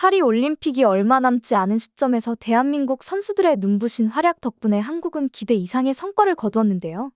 파리 올림픽이 얼마 남지 않은 시점에서 대한민국 선수들의 눈부신 활약 덕분에 한국은 기대 이상의 성과를 거두었는데요.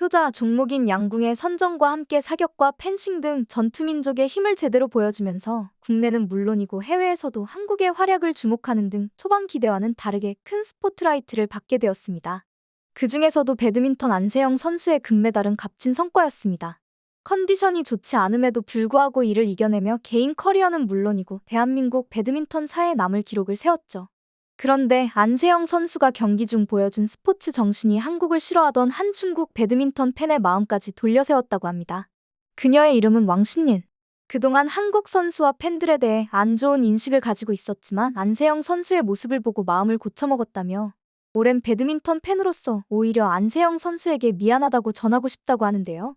효자 종목인 양궁의 선정과 함께 사격과 펜싱 등 전투민족의 힘을 제대로 보여주면서 국내는 물론이고 해외에서도 한국의 활약을 주목하는 등 초반 기대와는 다르게 큰 스포트라이트를 받게 되었습니다. 그 중에서도 배드민턴 안세영 선수의 금메달은 값진 성과였습니다. 컨디션이 좋지 않음에도 불구하고 이를 이겨내며 개인 커리어는 물론이고 대한민국 배드민턴 사에 남을 기록을 세웠죠. 그런데 안세영 선수가 경기 중 보여준 스포츠 정신이 한국을 싫어하던 한 중국 배드민턴 팬의 마음까지 돌려세웠다고 합니다. 그녀의 이름은 왕신린. 그동안 한국 선수와 팬들에 대해 안 좋은 인식을 가지고 있었지만 안세영 선수의 모습을 보고 마음을 고쳐먹었다며 오랜 배드민턴 팬으로서 오히려 안세영 선수에게 미안하다고 전하고 싶다고 하는데요.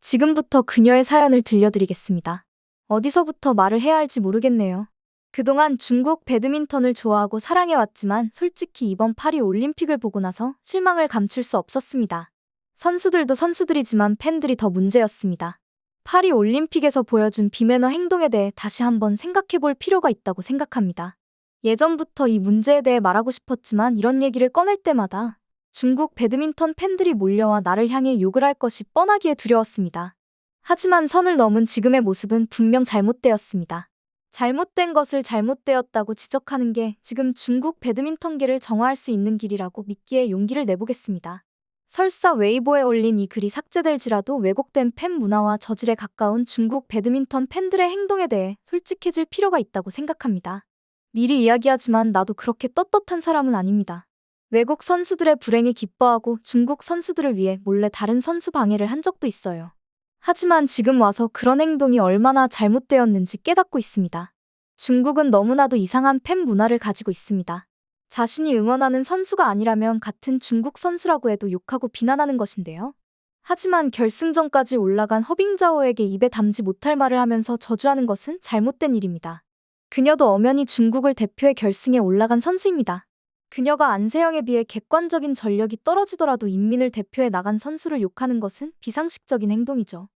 지금부터 그녀의 사연을 들려드리겠습니다. 어디서부터 말을 해야 할지 모르겠네요. 그동안 중국 배드민턴을 좋아하고 사랑해왔지만 솔직히 이번 파리 올림픽을 보고 나서 실망을 감출 수 없었습니다. 선수들도 선수들이지만 팬들이 더 문제였습니다. 파리 올림픽에서 보여준 비매너 행동에 대해 다시 한번 생각해 볼 필요가 있다고 생각합니다. 예전부터 이 문제에 대해 말하고 싶었지만 이런 얘기를 꺼낼 때마다 중국 배드민턴 팬들이 몰려와 나를 향해 욕을 할 것이 뻔하기에 두려웠습니다. 하지만 선을 넘은 지금의 모습은 분명 잘못되었습니다. 잘못된 것을 잘못되었다고 지적하는 게 지금 중국 배드민턴계를 정화할 수 있는 길이라고 믿기에 용기를 내보겠습니다. 설사 웨이보에 올린 이 글이 삭제될지라도 왜곡된 팬 문화와 저질에 가까운 중국 배드민턴 팬들의 행동에 대해 솔직해질 필요가 있다고 생각합니다. 미리 이야기하지만 나도 그렇게 떳떳한 사람은 아닙니다. 외국 선수들의 불행에 기뻐하고 중국 선수들을 위해 몰래 다른 선수 방해를 한 적도 있어요. 하지만 지금 와서 그런 행동이 얼마나 잘못되었는지 깨닫고 있습니다. 중국은 너무나도 이상한 팬 문화를 가지고 있습니다. 자신이 응원하는 선수가 아니라면 같은 중국 선수라고 해도 욕하고 비난하는 것인데요. 하지만 결승전까지 올라간 허빙자오에게 입에 담지 못할 말을 하면서 저주하는 것은 잘못된 일입니다. 그녀도 엄연히 중국을 대표해 결승에 올라간 선수입니다. 그녀가 안세영에 비해 객관적인 전력이 떨어지더라도 인민을 대표해 나간 선수를 욕하는 것은 비상식적인 행동이죠.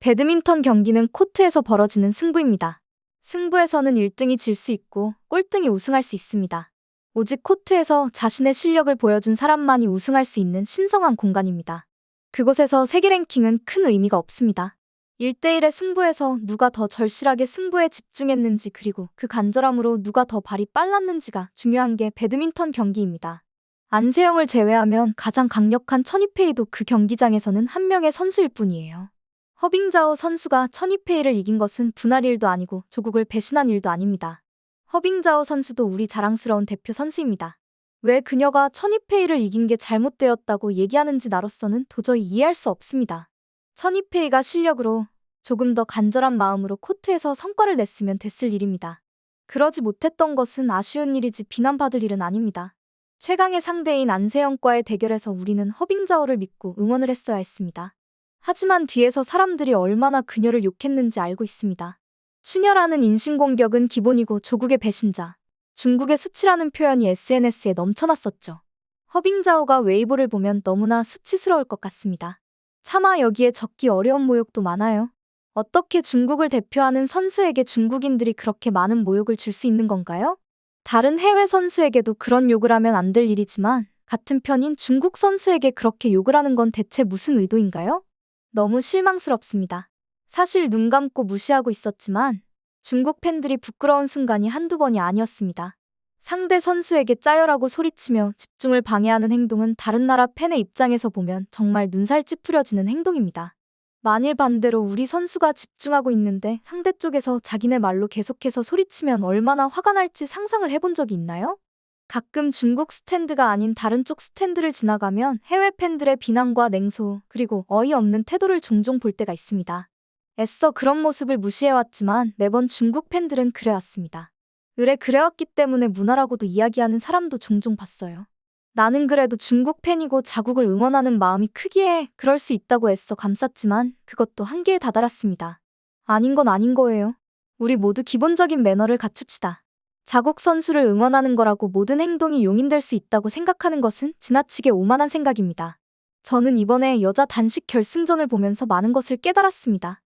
배드민턴 경기는 코트에서 벌어지는 승부입니다. 승부에서는 1등이 질 수 있고 꼴등이 우승할 수 있습니다. 오직 코트에서 자신의 실력을 보여준 사람만이 우승할 수 있는 신성한 공간입니다. 그곳에서 세계 랭킹은 큰 의미가 없습니다. 1대1의 승부에서 누가 더 절실하게 승부에 집중했는지 그리고 그 간절함으로 누가 더 발이 빨랐는지가 중요한 게 배드민턴 경기입니다. 안세영을 제외하면 가장 강력한 천이페이도 그 경기장에서는 한 명의 선수일 뿐이에요. 허빙자오 선수가 천이페이를 이긴 것은 분할 일도 아니고 조국을 배신한 일도 아닙니다. 허빙자오 선수도 우리 자랑스러운 대표 선수입니다. 왜 그녀가 천이페이를 이긴 게 잘못되었다고 얘기하는지 나로서는 도저히 이해할 수 없습니다. 천이페이가 실력으로 조금 더 간절한 마음으로 코트에서 성과를 냈으면 됐을 일입니다. 그러지 못했던 것은 아쉬운 일이지 비난받을 일은 아닙니다. 최강의 상대인 안세영과의 대결에서 우리는 허빙자오를 믿고 응원을 했어야 했습니다. 하지만 뒤에서 사람들이 얼마나 그녀를 욕했는지 알고 있습니다. 추녀라는 인신공격은 기본이고 조국의 배신자, 중국의 수치라는 표현이 SNS에 넘쳐났었죠. 허빙자오가 웨이보를 보면 너무나 수치스러울 것 같습니다. 차마 여기에 적기 어려운 모욕도 많아요. 어떻게 중국을 대표하는 선수에게 중국인들이 그렇게 많은 모욕을 줄 수 있는 건가요? 다른 해외 선수에게도 그런 욕을 하면 안 될 일이지만 같은 편인 중국 선수에게 그렇게 욕을 하는 건 대체 무슨 의도인가요? 너무 실망스럽습니다. 사실 눈 감고 무시하고 있었지만 중국 팬들이 부끄러운 순간이 한두 번이 아니었습니다. 상대 선수에게 짜여라고 소리치며 집중을 방해하는 행동은 다른 나라 팬의 입장에서 보면 정말 눈살 찌푸려지는 행동입니다. 만일 반대로 우리 선수가 집중하고 있는데 상대 쪽에서 자기네 말로 계속해서 소리치면 얼마나 화가 날지 상상을 해본 적이 있나요? 가끔 중국 스탠드가 아닌 다른 쪽 스탠드를 지나가면 해외 팬들의 비난과 냉소, 그리고 어이없는 태도를 종종 볼 때가 있습니다. 애써 그런 모습을 무시해왔지만 매번 중국 팬들은 그래왔습니다. 의뢰 그래왔기 때문에 문화라고도 이야기하는 사람도 종종 봤어요. 나는 그래도 중국 팬이고 자국을 응원하는 마음이 크기에 그럴 수 있다고 애써 감쌌지만 그것도 한계에 다다랐습니다. 아닌 건 아닌 거예요. 우리 모두 기본적인 매너를 갖춥시다. 자국 선수를 응원하는 거라고 모든 행동이 용인될 수 있다고 생각하는 것은 지나치게 오만한 생각입니다. 저는 이번에 여자 단식 결승전을 보면서 많은 것을 깨달았습니다.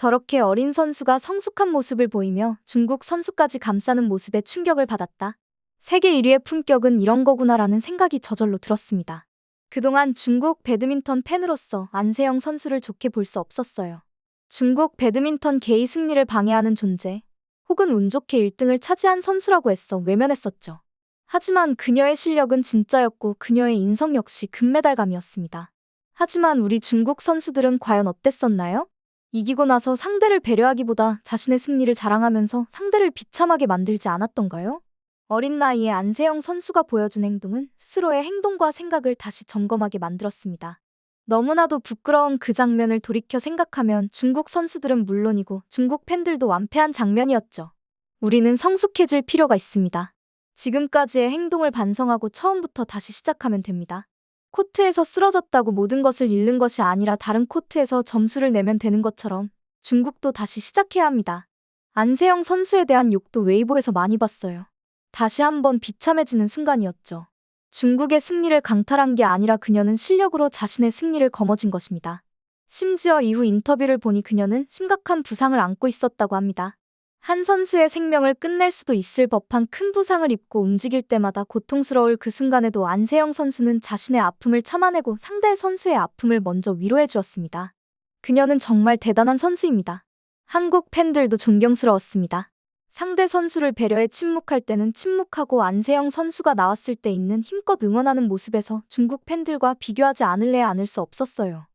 저렇게 어린 선수가 성숙한 모습을 보이며 중국 선수까지 감싸는 모습에 충격을 받았다. 세계 1위의 품격은 이런 거구나라는 생각이 저절로 들었습니다. 그동안 중국 배드민턴 팬으로서 안세영 선수를 좋게 볼 수 없었어요. 중국 배드민턴 개의 승리를 방해하는 존재, 혹은 운 좋게 1등을 차지한 선수라고 했어 외면했었죠. 하지만 그녀의 실력은 진짜였고 그녀의 인성 역시 금메달감이었습니다. 하지만 우리 중국 선수들은 과연 어땠었나요? 이기고 나서 상대를 배려하기보다 자신의 승리를 자랑하면서 상대를 비참하게 만들지 않았던가요? 어린 나이에 안세영 선수가 보여준 행동은 스스로의 행동과 생각을 다시 점검하게 만들었습니다. 너무나도 부끄러운 그 장면을 돌이켜 생각하면 중국 선수들은 물론이고 중국 팬들도 완패한 장면이었죠. 우리는 성숙해질 필요가 있습니다. 지금까지의 행동을 반성하고 처음부터 다시 시작하면 됩니다. 코트에서 쓰러졌다고 모든 것을 잃는 것이 아니라 다른 코트에서 점수를 내면 되는 것처럼 중국도 다시 시작해야 합니다. 안세영 선수에 대한 욕도 웨이보에서 많이 봤어요. 다시 한번 비참해지는 순간이었죠. 중국의 승리를 강탈한 게 아니라 그녀는 실력으로 자신의 승리를 거머쥔 것입니다. 심지어 이후 인터뷰를 보니 그녀는 심각한 부상을 안고 있었다고 합니다. 한 선수의 생명을 끝낼 수도 있을 법한 큰 부상을 입고 움직일 때마다 고통스러울 그 순간에도 안세영 선수는 자신의 아픔을 참아내고 상대 선수의 아픔을 먼저 위로해 주었습니다. 그녀는 정말 대단한 선수입니다. 한국 팬들도 존경스러웠습니다. 상대 선수를 배려해 침묵할 때는 침묵하고 안세영 선수가 나왔을 때 있는 힘껏 응원하는 모습에서 중국 팬들과 비교하지 않을래야 않을 수 없었어요.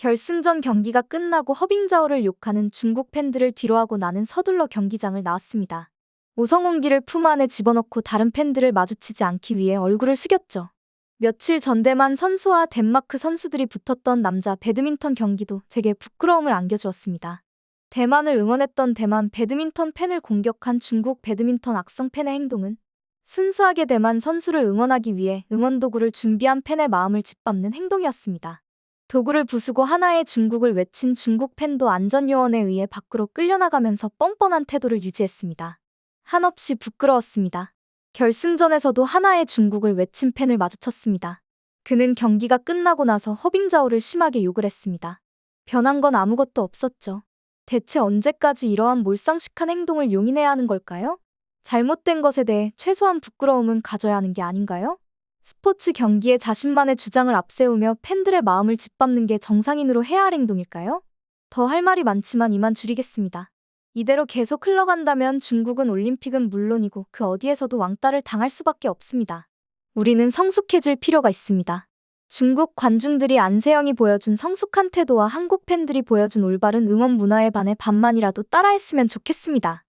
결승전 경기가 끝나고 허빙자오를 욕하는 중국 팬들을 뒤로하고 나는 서둘러 경기장을 나왔습니다. 오성홍기를 품 안에 집어넣고 다른 팬들을 마주치지 않기 위해 얼굴을 숙였죠. 며칠 전 대만 선수와 덴마크 선수들이 붙었던 남자 배드민턴 경기도 제게 부끄러움을 안겨주었습니다. 대만을 응원했던 대만 배드민턴 팬을 공격한 중국 배드민턴 악성 팬의 행동은 순수하게 대만 선수를 응원하기 위해 응원 도구를 준비한 팬의 마음을 짓밟는 행동이었습니다. 도구를 부수고 하나의 중국을 외친 중국 팬도 안전요원에 의해 밖으로 끌려나가면서 뻔뻔한 태도를 유지했습니다. 한없이 부끄러웠습니다. 결승전에서도 하나의 중국을 외친 팬을 마주쳤습니다. 그는 경기가 끝나고 나서 허빙자오를 심하게 욕을 했습니다. 변한 건 아무것도 없었죠. 대체 언제까지 이러한 몰상식한 행동을 용인해야 하는 걸까요? 잘못된 것에 대해 최소한 부끄러움은 가져야 하는 게 아닌가요? 스포츠 경기에 자신만의 주장을 앞세우며 팬들의 마음을 짓밟는 게 정상인으로 해야 할 행동일까요? 더 할 말이 많지만 이만 줄이겠습니다. 이대로 계속 흘러간다면 중국은 올림픽은 물론이고 그 어디에서도 왕따를 당할 수밖에 없습니다. 우리는 성숙해질 필요가 있습니다. 중국 관중들이 안세영이 보여준 성숙한 태도와 한국 팬들이 보여준 올바른 응원 문화에 반해 반만이라도 따라했으면 좋겠습니다.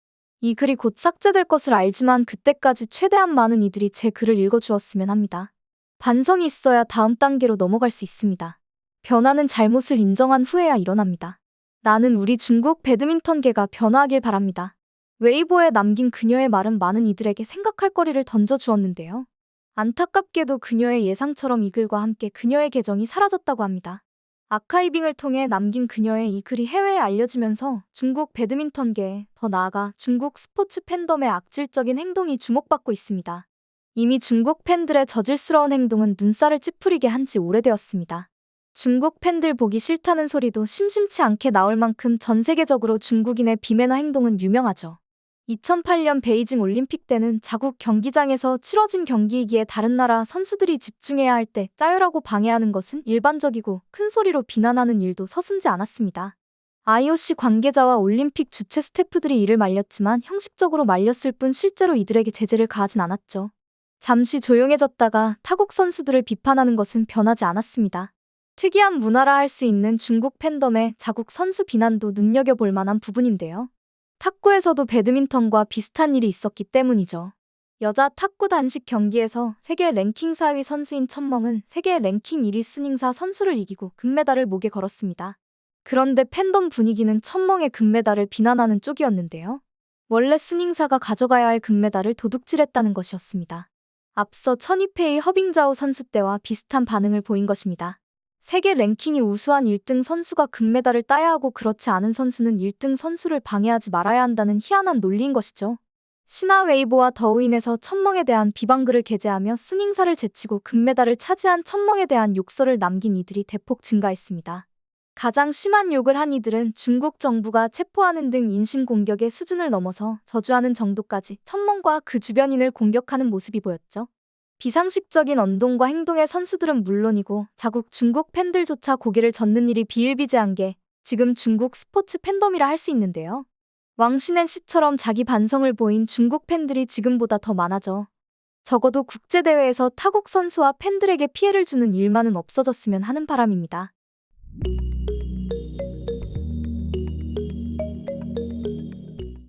이 글이 곧 삭제될 것을 알지만 그때까지 최대한 많은 이들이 제 글을 읽어주었으면 합니다. 반성이 있어야 다음 단계로 넘어갈 수 있습니다. 변화는 잘못을 인정한 후에야 일어납니다. 나는 우리 중국 배드민턴계가 변화하길 바랍니다. 웨이보에 남긴 그녀의 말은 많은 이들에게 생각할 거리를 던져주었는데요. 안타깝게도 그녀의 예상처럼 이 글과 함께 그녀의 계정이 사라졌다고 합니다. 아카이빙을 통해 남긴 그녀의 이 글이 해외에 알려지면서 중국 배드민턴계에 더 나아가 중국 스포츠 팬덤의 악질적인 행동이 주목받고 있습니다. 이미 중국 팬들의 저질스러운 행동은 눈살을 찌푸리게 한 지 오래되었습니다. 중국 팬들 보기 싫다는 소리도 심심치 않게 나올 만큼 전 세계적으로 중국인의 비매너 행동은 유명하죠. 2008년 베이징 올림픽 때는 자국 경기장에서 치러진 경기이기에 다른 나라 선수들이 집중해야 할 때 짜요라고 방해하는 것은 일반적이고 큰 소리로 비난하는 일도 서슴지 않았습니다. IOC 관계자와 올림픽 주최 스태프들이 이를 말렸지만 형식적으로 말렸을 뿐 실제로 이들에게 제재를 가하진 않았죠. 잠시 조용해졌다가 타국 선수들을 비판하는 것은 변하지 않았습니다. 특이한 문화라 할 수 있는 중국 팬덤의 자국 선수 비난도 눈여겨볼 만한 부분인데요. 탁구에서도 배드민턴과 비슷한 일이 있었기 때문이죠. 여자 탁구 단식 경기에서 세계 랭킹 4위 선수인 천멍은 세계 랭킹 1위 순잉사 선수를 이기고 금메달을 목에 걸었습니다. 그런데 팬덤 분위기는 천멍의 금메달을 비난하는 쪽이었는데요. 원래 순잉사가 가져가야 할 금메달을 도둑질했다는 것이었습니다. 앞서 천이페이 허빙자오 선수 때와 비슷한 반응을 보인 것입니다. 세계 랭킹이 우수한 1등 선수가 금메달을 따야 하고 그렇지 않은 선수는 1등 선수를 방해하지 말아야 한다는 희한한 논리인 것이죠. 신화 웨이보와 더우인에서 천멍에 대한 비방글을 게재하며 순잉사를 제치고 금메달을 차지한 천멍에 대한 욕설을 남긴 이들이 대폭 증가했습니다. 가장 심한 욕을 한 이들은 중국 정부가 체포하는 등 인신공격의 수준을 넘어서 저주하는 정도까지 천멍과 그 주변인을 공격하는 모습이 보였죠. 비상식적인 언동과 행동의 선수들은 물론이고 자국 중국 팬들조차 고개를 젓는 일이 비일비재한 게 지금 중국 스포츠 팬덤이라 할 수 있는데요. 왕신의 씨처럼 자기 반성을 보인 중국 팬들이 지금보다 더 많아져. 적어도 국제대회에서 타국 선수와 팬들에게 피해를 주는 일만은 없어졌으면 하는 바람입니다.